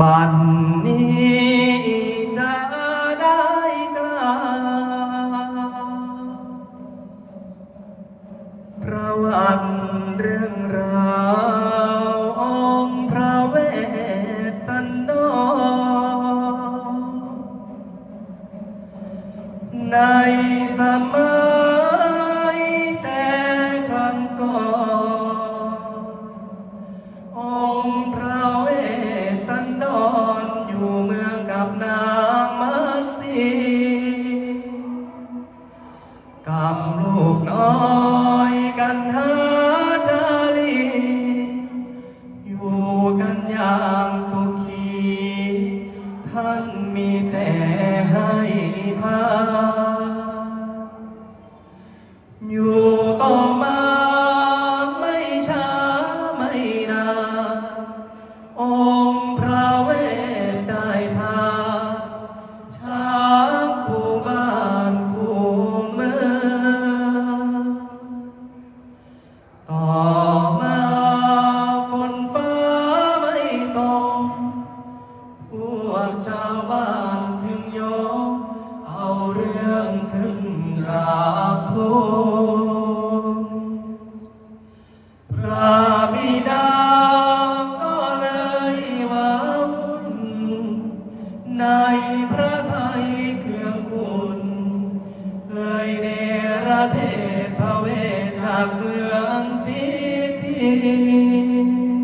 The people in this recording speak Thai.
บัดนี้จะได้กล่าวประวัติเรื่องราวองค์พระเวสสันดรในสมัย กับลูกน้อยกันหาจารีอยู่กันอย่างสุขี ท่านมีแต่ให้พา บ้านถึงยอมเอาเรื่องขึ้นราบโพพระบิดาก็เลยวางุนในพระทัยเครื่องคุณเลยเนรเทศพระเวทจากเมืองสิทธิ